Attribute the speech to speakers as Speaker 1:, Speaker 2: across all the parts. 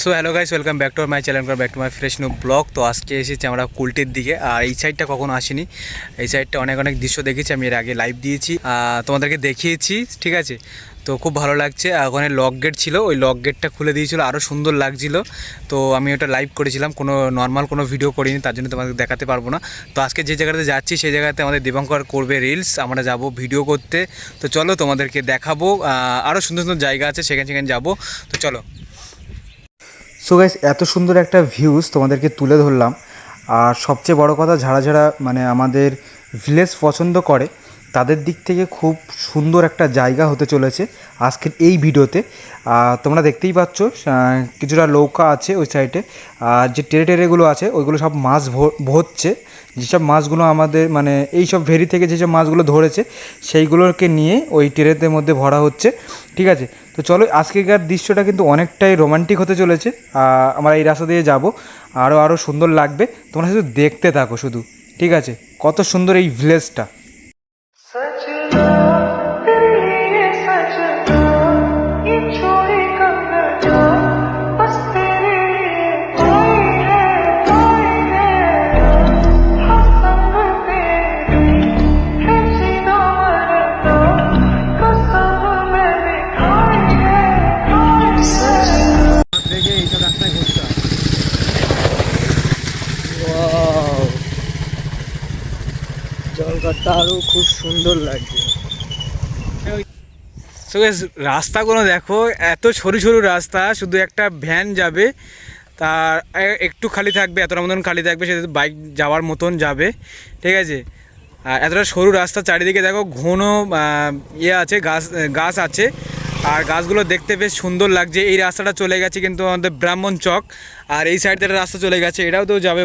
Speaker 1: So hello guys welcome back to my channel back to my fresh new blog তো আজকে এসেছি আমরা কুলটির দিকে। আর এই সাইডটা কখনো আসিনি। এই সাইডটা অনেক অনেক দৃশ্য দেখেছি, আমি এর আগে লাইভ দিয়েছি। তোমাদেরকে দেখিয়েছি, ঠিক আছে? তো খুব ভালো লাগছে। ওখানে লক গেট ছিল, ওই লক গেটটা খুলে দিয়েছিল আরও সুন্দর লাগছিল। তো আমি ওটা লাইভ করেছিলাম, কোনো নর্মাল কোনো ভিডিও করিনি, তার জন্য তোমাদের দেখাতে পারব না। তো আজকে যে জায়গাতে যাচ্ছি, সেই জায়গাতে আমাদের দীপঙ্কর করবে রিলস আমরা যাব ভিডিও করতে। তো চলো তোমাদেরকে দেখাবো। আরও সুন্দর সুন্দর জায়গা আছে, সেখানে সেখানে যাব। তো চলো। সো গাইস এত সুন্দর একটা ভিউজ তোমাদেরকে তুলে ধরলাম। আর সবচেয়ে বড় কথা, যারা যারা মানে আমাদের ভিলেজ পছন্দ করে, তাদের দিক থেকে খুব সুন্দর একটা জায়গা হতে চলেছে আজকের এই ভিডিওতে। তোমরা দেখতেই পাচ্ছ কিছুটা নৌকা আছে ওই সাইডে আর যে টেরে টেরেগুলো আছে, ওইগুলো সব মাছ ভরছে। যেসব মাছগুলো আমাদের মানে এই সব ভেরি থেকে যেসব মাছগুলো ধরেছে, সেইগুলোকে নিয়ে ওই ট্রেনের মধ্যে ভরা হচ্ছে। ঠিক আছে? তো চলো, আজকেকার দৃশ্যটা কিন্তু অনেকটাই রোমান্টিক হতে চলেছে। আমরা এই রাস্তা দিয়ে যাব। আরও আরও সুন্দর লাগবে। তোমরা শুধু দেখতে থাকো শুধু, ঠিক আছে? কত সুন্দর এই ভিলেজটা
Speaker 2: জলঘরটা আরও খুব সুন্দর লাগছে।
Speaker 1: রাস্তাগুলো দেখো, এত সরু সরু রাস্তা, শুধু একটা ভ্যান যাবে, তার একটু খালি থাকবে, এতটা মতন খালি থাকবে, সে বাইক যাওয়ার মতন যাবে, ঠিক আছে? আর এতটা সরু রাস্তা চারিদিকে দেখো, ঘন ইয়ে আছে, গাছ গাছ আছে, আর গাছগুলো দেখতে বেশ সুন্দর লাগছে। এই রাস্তাটা চলে গেছে কিন্তু আমাদের ব্রাহ্মণ চক, আর এই সাইড থেকে রাস্তা চলে গেছে, এটাও তো যাবে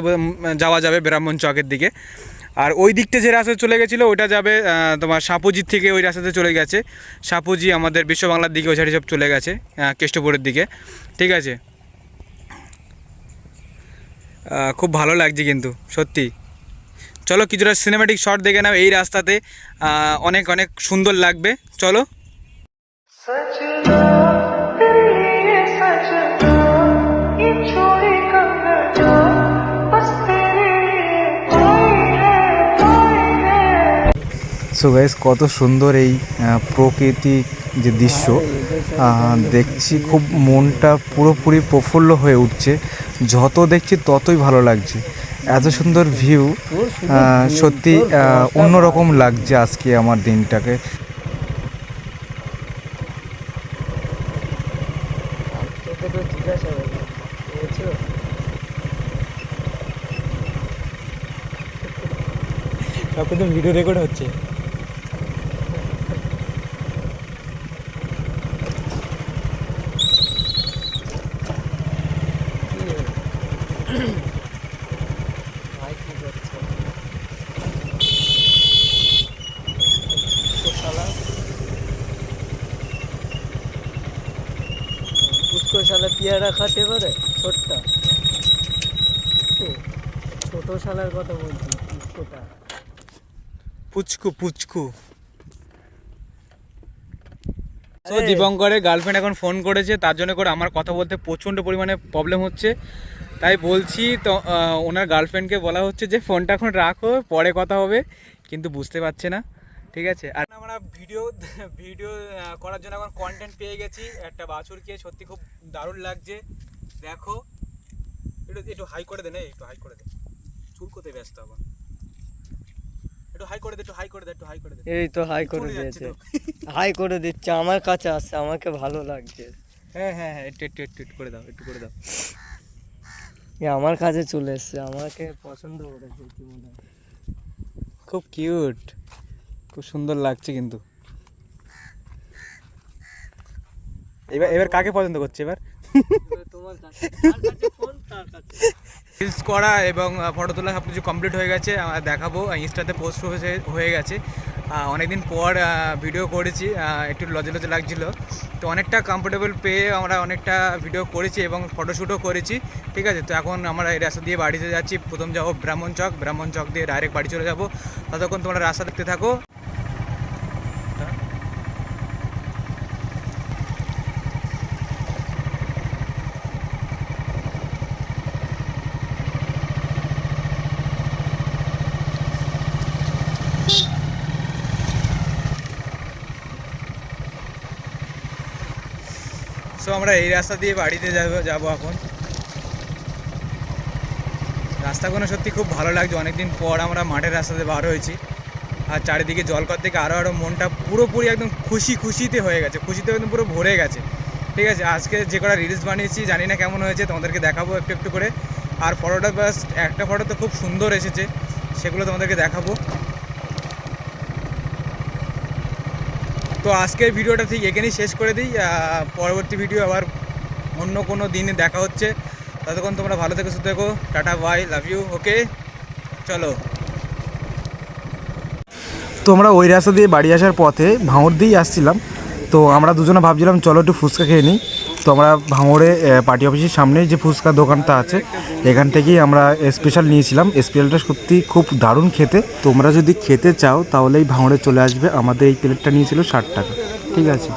Speaker 1: যাওয়া যাবে ব্রাহ্মণ চকের দিকে। আর ওই দিকটা যে রাস্তা চলে গেছিল ওটা যাবে তোমার সাপুজির থেকে ওই রাস্তাতে চলে গেছে। সাপুজি আমাদের বিশ্ব বাংলার দিকে, ওই সাইডে সব চলে গেছে কেষ্টপুরের দিকে। ঠিক আছে? খুব ভালো লাগছে কিন্তু, সত্যি। চলো, কিছুটা সিনেমাটিক শট দেখে নাও, এই রাস্তাতে অনেক অনেক সুন্দর লাগবে। চলো। সো গাইস, কত সুন্দর এই প্রাকৃতিক যে দৃশ্য। দেখছি খুব মনটা পুরোপুরি প্রফুল্ল হয়ে উঠছে। যত দেখছি ততই ভালো লাগছে। এত সুন্দর ভিউ সত্যি অন্যরকম লাগছে আজকে আমার দিনটাকে। ভিডিও রেকর্ড হচ্ছে।
Speaker 2: পেয়ারা খাতে পারে? ছোট্টা। ছোট শালার কথা বলছি পুষ্কটা
Speaker 1: পুচকু পুচকু। তো দীপঙ্করের গার্লফ্রেন্ড এখন ফোন করেছে তার জন্য করে আমার কথা বলতে প্রচণ্ড পরিমাণে প্রবলেম হচ্ছে। তাই বলছি তো ওনার গার্লফ্রেন্ডকে বলা হচ্ছে যে ফোনটা এখন রাখো পরে কথা হবে কিন্তু বুঝতে পারছে না। ঠিক আছে? আর আমরা ভিডিও ভিডিও করার জন্য এখন কন্টেন্ট পেয়ে গেছি। একটা বাছুর বাছুরকে সত্যি খুব দারুণ লাগছে। দেখো একটু একটু হাই করে দে না একটু হাই করে দে। চুল কোথায় ব্যস্ত আবার একটু হাই করে দে একটু হাই করে দে একটু হাই করে দে।
Speaker 2: এই তো হাই করে দিয়েছে। হাই করে দিচ্ছে আমার কাছে আসছে আমাকে ভালো লাগছে।
Speaker 1: হ্যাঁ হ্যাঁ হ্যাঁ একটু একটু একটু করে দাও একটু করে দাও।
Speaker 2: এ আমার কাছে চলে এসছে আমাকে পছন্দ করেছে কি
Speaker 1: খুব কিউট খুব সুন্দর লাগছে কিন্তু। এবার এবার কাকে পছন্দ করছে এবার? রিলস করা এবং ফটো তোলা সব কিছু কমপ্লিট হয়ে গেছে। দেখাবো ইনস্টাতে পোস্ট হয়ে গেছে। অনেকদিন পর ভিডিও করেছি একটু লজে লজে লাগছিল। তো অনেকটা কমফোর্টেবল পেয়ে আমরা অনেকটা ভিডিও করেছি এবং ফটোশ্যুটও করেছি, ঠিক আছে? তো এখন আমরা এই রাস্তা দিয়ে বাড়িতে যাচ্ছি। প্রথম যাব ব্রাহ্মণ চক ব্রাহ্মণ চক দিয়ে ডাইরেক্ট বাড়ি চলে যাব। ততক্ষণ তোমরা রাস্তা দেখতে থাকো। আমরা এই রাস্তা দিয়ে বাড়িতে যাব যাব এখন। রাস্তাগুলো সত্যি খুব ভালো লাগছে। অনেকদিন পর আমরা মাঠের রাস্তাতে বার হয়েছি। আর চারিদিকে জলকর থেকে আরও আরও মনটা পুরোপুরি একদম খুশি, খুশিতে হয়ে গেছে। খুশিতে একদম পুরো ভরে গেছে। ঠিক আছে, আজকে যে কটা রিলস বানিয়েছি, জানি না কেমন হয়েছে, তোমাদেরকে দেখাবো একটু একটু করে। আর ফটোটা বাস একটা ফটো তো খুব সুন্দর এসেছে, সেগুলো তোমাদেরকে দেখাবো। তো আজকের ভিডিওটা ঠিক এখানেই শেষ করে দিই পরবর্তী ভিডিও আবার অন্য কোনো দিনে দেখা হচ্ছে। ততক্ষণ তোমরা ভালো থেকো, সুস্থ থেকো, tata, bye, love you, okay? চলো। তো আমরা ওই রাস্তা দিয়ে বাড়ি আসার পথে ভাঁড় দিয়েই আসছিলাম। তো আমরা দুজনে ভাবছিলাম, চলো একটু ফুচকা খেয়ে নিই। তো আমরা ভাঙড়ে পার্টি অফিসের সামনে যে ফুচকার দোকানটা আছে, এখান থেকেই আমরা স্পেশাল নিয়েছিলাম। স্পেশালটা সত্যি খুব দারুণ খেতে। তোমরা যদি খেতে চাও, তাহলে এই ভাঙড়ে চলে আসবে। আমাদের এই প্লেটটা নিয়েছিল ষাট টাকা। ঠিক আছে?